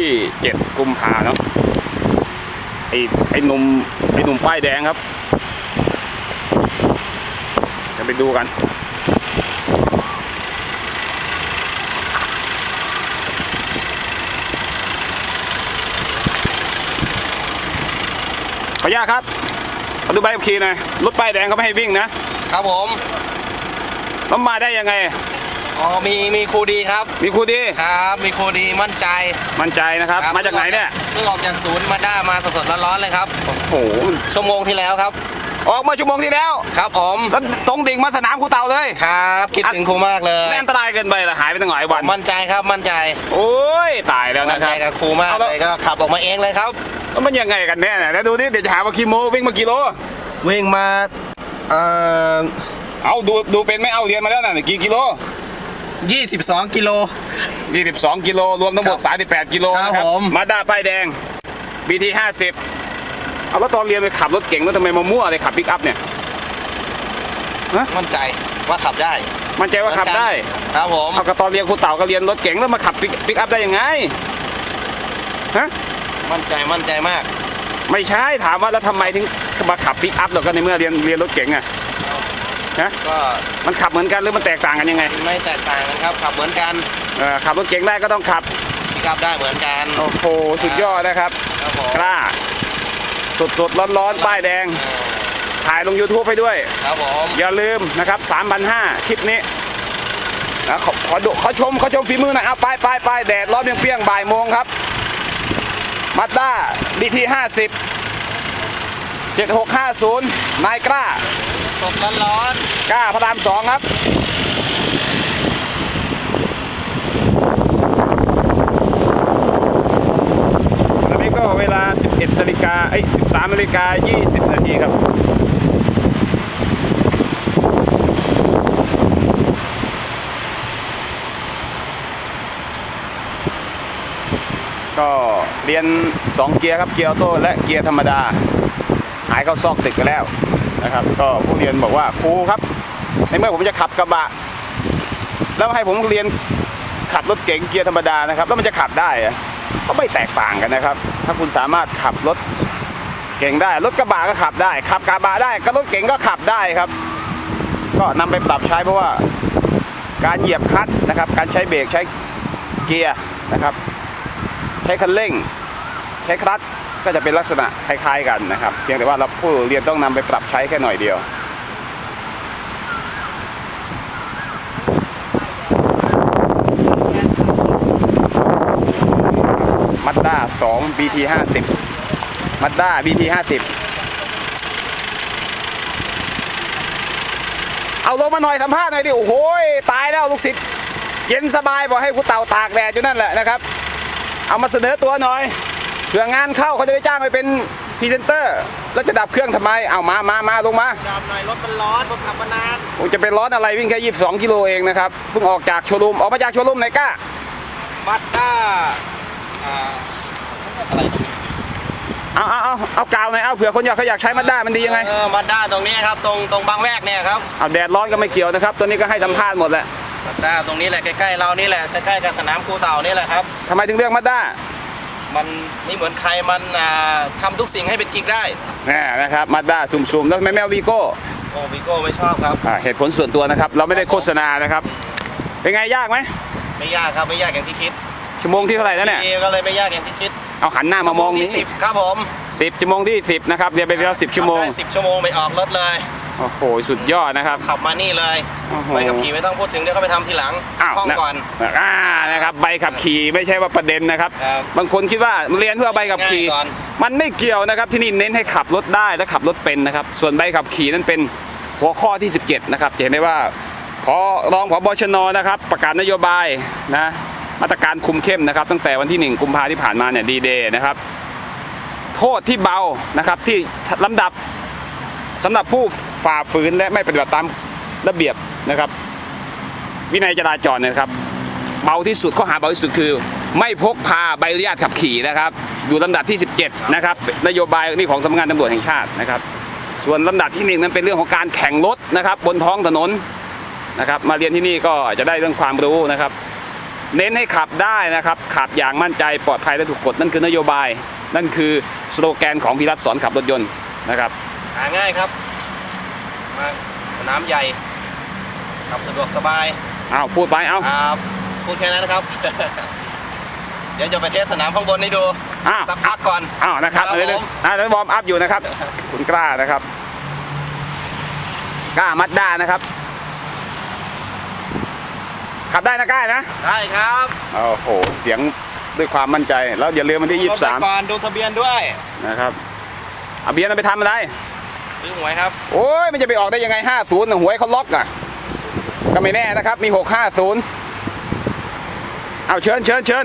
ที่เจ็ดกุมภาเนาะไอ้ไอ้หนุ่มไอ้หนุ่มป้ายแดงครับจะไปดูกันขออนุญาตครับมาดูใบขับขี่หน่อยรถป้ายแดงเขาไม่ให้วิ่งนะ ครับผมแล้วมาได้ยังไง อ๋อมีมีครูดีครับ มีครูดี ครับ มีครูดีมั่นใจ มั่นใจนะครับครับ มาจากไหนเนี่ย เพิ่งออกจากศูนย์มาด้ามาสดๆร้อนๆเลยครับ โอ้โห ชั่วโมงที่แล้วครับ ออกมาชั่วโมงที่แล้ว ครับผมแล้วตรงดิ่งมาสนามครูเต่าเลย ครับ คิดถึงครูมากเลยแม่อันตรายเกินไปละหายไปตั้งหลายวัน มั่นใจครับ มั่นใจ โอ้ย ตายแล้วมั่นะนคใจรับกับครูมากเอาแล้วเลยก็ขับออกมาเองเลยครับแล้วมันยังไงกันแน่เนี่ยแล้วดูนี่เดี๋ยวจะหาว่าคีโมวิ่งมากี่โล วิ่งมา เอ่อ เอาดูดูเป็นไหม่เอาเรียนมาแล้วน่ะกี่กิโล 22 กิโล 22 กิโล รวมทั้งหมดครับ38 กิโลครับนะครับผม มาด้าป้ายแดง BT 50เอาแล้วตอนเรียนไปขับรถเก่งแล้วทำไมมามั่วเลยขับปิกอัพเนี่ย มั่นใจว่าขับได้ มั่นใจว่าขับได้ ครับผมเอากระตอนเรียนครูเต่าก็เรียนรถเก่งแล้วมาขับปิกอัพได้ยังไง ฮะ มั่นใจมั่นใจมาก ไม่ใช่ถามว่าแล้วทำไมถึงมาขับปิกอัพหรอก็ในเมื่อเรียนเรียนรถเก๋งอะ ฮะก็มันขับเหมือนกันหรือมันแตกต่างกันยังไงไม่แตกต่างกันครับขับเหมือนกันเออขับรถเก๋งได้ก็ต้องขับพิกับได้เหมือนกันโอ้โหสุดยอดนะครับครับผมกล้าสดสดร้อนร้อนๆป้ายแดง ถ่ายลง YouTube ให้ด้วย ครับผมอย่าลืมนะครับ3,500คลิปนี้นะขอขอดูขอชมขอชมฝีมือหน่อยเอาไปไปไปแดดร้อนเปรี้ยงๆบ่ายโมงครับมาด้า BT 50 7650 นายกล้าสดร้อนกล้าพระรามสองครับตอนนี้ก็เวลา 11นาฬิกาเอ้ย13นาฬิกา20 นาทีครับก็เรียน 2 เกียร์ครับ เกียร์ออโต้และเกียร์ธรรมดา หายเข้าซอกตึกไปแล้วนะครับ ก็ผู้เรียนบอกว่าครูครับ ในเมื่อผมจะขับกระบะ แล้วให้ผมเรียนขับรถเก๋งเกียร์ธรรมดานะครับแล้วมันจะขับได้ก็ไม่แตกต่างกันนะครับ ถ้าคุณสามารถขับรถเก่งได้รถกระบะก็ขับได้ ขับกระบะได้ก็รถเก๋งก็ขับได้ครับ ก็นำไปปรับใช้เพราะว่าการเหยียบคลัตช์นะครับ การใช้เบรกใช้เกียร์นะครับ ใช้คันเร่ง ใช้คลัตช์ ก็จะเป็นลักษณะคล้ายๆกันนะครับ เพียงแต่ว่าเราผู้เรียนต้องนำไปปรับใช้แค่หน่อยเดียวมั d ด้า2 BT 50มั d ด้า BT 50เอาลงมาหน่อยสัมภาษณ์หน่อยดิโอ้โหตายแล้วลูกศิษย์เย็นสบายบอกให้กูเต่าตากแดดอยู่นั่นแหละนะครับ เอามาเสนอตัวหน่อย เผื่องานเข้าเขาจะได้จ้างไปเป็นพรีเซนเตอร์ แล้วจะดับเครื่องทำไม เอามามามาลงมาๆดับหน่อยรถมันร้อนผมขับมานานผมจะเป็นร้อนอะไรวิ่งแค่ 22 กิโลเองนะครับเพิ่งออกจากโชว์รูมออกมาจากโชว์รูมไหนกล้าบัตด้าอ่าอะไรตรงนี้เอาเอาเอาเอากาวหน่อยเอาเผื่อคนอยากเขาอยากใช้มาด้ามันดียังไงเออบัตด้าตรงนี้ครับตรงตรงบางแวกเนี่ยครับเอาแดดร้อนก็ไม่เกี่ยวนะครับ ตัวนี้ก็ให้สัมภาษณ์หมดแหละบัตด้าตรงนี้แหละใกล้ๆเรานี่แหละใกล้ๆกับสนามครูเต่านี่แหละครับทำไมถึงเลือกมาด้า มันไม่เหมือนใครมันอ่าทำทุกสิ่งให้เป็นจริงได้นี่นะครับมาด้าสุ่มๆแล้วทำไมแมววีโก้โอ้วิโก้ไม่ชอบครับ อ่าเหตุผลส่วนตัวนะครับ เราไม่ได้โฆษณานะครับ เป็นไงยากไหมไม่ยากครับไม่ยากอย่างที่คิดชั่วโมงที่เท่าไหร่แล้วเนี่ยก็เลยไม่ยากอย่างที่คิดเอาหันหน้ามามองที่นี้สิบครับผมสิบชั่วโมงที่สิบนะครับเรียนไปแล้วสิบชั่วโมงขับได้สิบชั่วโมงไม่ออกรถเลย โอ้โห สุดยอดนะครับ ขับมานี่เลยโอ้โห ใบขับขี่ไม่ต้องพูดถึงเดี๋ยวเขาไปทำทีหลังอ้าวท่องนะก่อนอ่านะครับ ใบขับขี่ไม่ใช่ว่าประเด็นนะครับ ครับ บางคนคิดว่าเรียนเพื่อใบขับขี่ ง่ายก่อน มันไม่เกี่ยวนะครับ ที่นี่เน้นให้ขับรถได้และขับรถเป็นนะครับ ส่วนใบขับขี่นั้นเป็นหัวข้อที่ 17 นะครับจะเห็นได้ว่าพอรองผบชนนะครับ ประกาศนโยบายนะมาตรการคุมเข้มนะครับ ตั้งแต่วันที่ 1 กุมภาที่ผ่านมาเนี่ยดีเดย์นะครับ โทษที่เบานะครับที่ลำดับ สำหรับผู้ฝ่าฝืนและไม่ปฏิบัติตามระเบียบนะครับ วินัยจราจรนะครับ เบาที่สุดข้อหาเบาที่สุดคือ ไม่พกพาใบอนุญาตขับขี่นะครับ อยู่ลำดับที่ 17 นะครับ นโยบายนี่ของสำนักงานตำรวจแห่งชาตินะครับ ส่วนลำดับที่หนึ่งนั้นเป็นเรื่องของการแข่งรถนะครับ บนท้องถนนนะครับ มาเรียนที่นี่ก็จะได้เรื่องความรู้นะครับ เน้นให้ขับได้นะครับ ขับอย่างมั่นใจปลอดภัยและถูกกฎนั่นคือนโยบาย นั่นคือสโลแกนของพิรัตสอนขับรถยนต์นะครับาง่ายครับ มาสนามใหญ่ขับสะดวกสบายเอาพูดไปเอาครับพูดแค่นั้นนะครับ เดี๋ยวจะไปเทสสนามข้างบนให้ดูอ้าวสักพักก่อนอ้าวนะครับครับเดี๋ยวผมๆอ่าเดี๋ยววอร์มอัพอยู่นะครับ คุณกล้านะครับ กล้ามัดด้านะครับ ขับได้นะกล้านะได้ครับโอ้โหเสียงด้วยความมั่นใจ แล้วอย่าลืมวันที่ดูรถไปก่อนดูทะเบียนด้วย23นะครับเอาเบียร์มันไปทำอะไร ซื้อหวยครับ โอ้ยมันจะไปออกได้ยังไง 50นะหวยเขาล็อกอะ ก็ไม่แน่นะครับ มี 650 เอาเชิญเชิญเชิญ